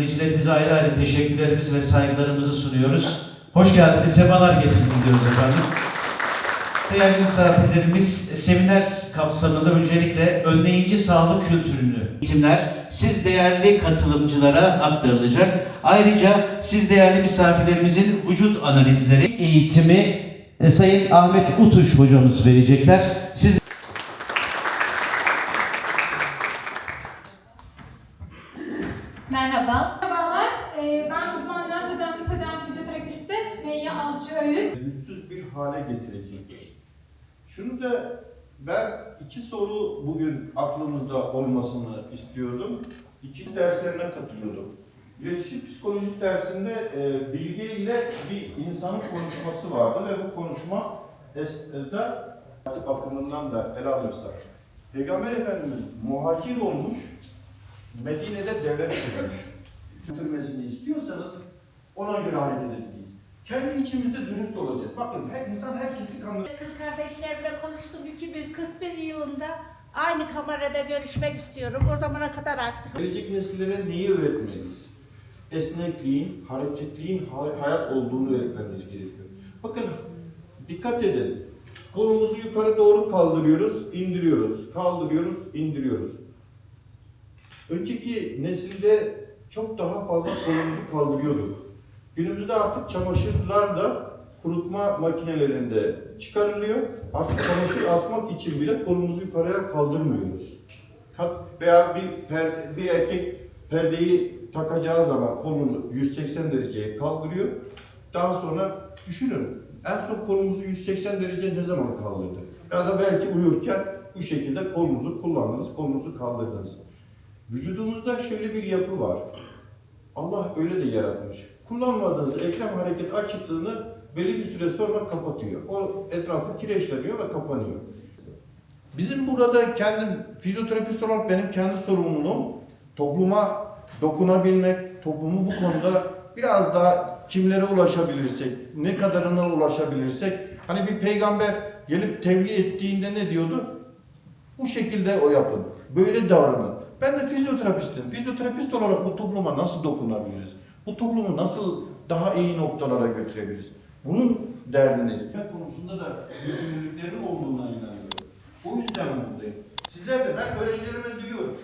İzleyicilerimize ayrı ayrı teşekkürlerimizi ve saygılarımızı sunuyoruz. Hoş geldiniz, sefalar getirdiniz diyoruz efendim. Değerli misafirlerimiz, seminer kapsamında öncelikle önleyici sağlık kültürünü eğitimler siz değerli katılımcılara aktarılacak. Ayrıca siz değerli misafirlerimizin vücut analizleri eğitimi e, Sayın Ahmet Utuş hocamız verecekler. Siz Merhaba. Merhabalar, ee, ben uzman Bülent Hocam, Hocam fizyoterapisti Sümeyye Avcı Öğüt. yüzsüz bir hale getirecek. Şunu da ben iki soru bugün aklımızda olmasını istiyordum. İki derslerine katılıyordum. İletişim psikolojisi dersinde e, bilgi ile bir insanın konuşması vardı ve bu konuşma esnada bakımından da ele alırsak. Peygamber Efendimiz muhacir olmuş, Medine'de devlet kurmuş. Götürmesini istiyorsanız ona göre hareket edeceğiz. Kendi içimizde dürüst olacağız. Bakın her insan herkesi kandırır. Kız kardeşlerimle konuştum 2041 yılında. Aynı kamerada görüşmek istiyorum. O zamana kadar aktif. Gelecek nesillere neyi öğretmeliyiz? Esnekliğin, hareketliğin hay- hayat olduğunu öğretmemiz gerekiyor. Bakın dikkat edin. Kolumuzu yukarı doğru kaldırıyoruz, indiriyoruz. Kaldırıyoruz, indiriyoruz. Önceki nesilde çok daha fazla kolumuzu kaldırıyorduk. Günümüzde artık çamaşırlar da kurutma makinelerinde çıkarılıyor. Artık çamaşır asmak için bile kolumuzu yukarıya kaldırmıyoruz. Veya bir, per, bir erkek perdeyi takacağı zaman kolunu 180 dereceye kaldırıyor. Daha sonra düşünün en son kolumuzu 180 derece ne zaman kaldırdı? Ya da belki uyurken bu şekilde kolunuzu kullandınız, kolunuzu kaldırdınız. Vücudumuzda şöyle bir yapı var. Allah öyle de yaratmış. Kullanmadığınız eklem hareket açıklığını belli bir süre sonra kapatıyor. O etrafı kireçleniyor ve kapanıyor. Bizim burada kendim fizyoterapist olarak benim kendi sorumluluğum topluma dokunabilmek, toplumu bu konuda biraz daha kimlere ulaşabilirsek, ne kadarına ulaşabilirsek, hani bir peygamber gelip tebliğ ettiğinde ne diyordu? Bu şekilde o yapın. Böyle davranın. Ben de fizyoterapistim. Fizyoterapist olarak bu topluma nasıl dokunabiliriz? Bu toplumu nasıl daha iyi noktalara götürebiliriz? Bunun derdiniz. Hizmet konusunda da yükümlülükleri olduğuna inanıyorum. O yüzden buradayım. Sizler de ben öğrencilerime diyorum.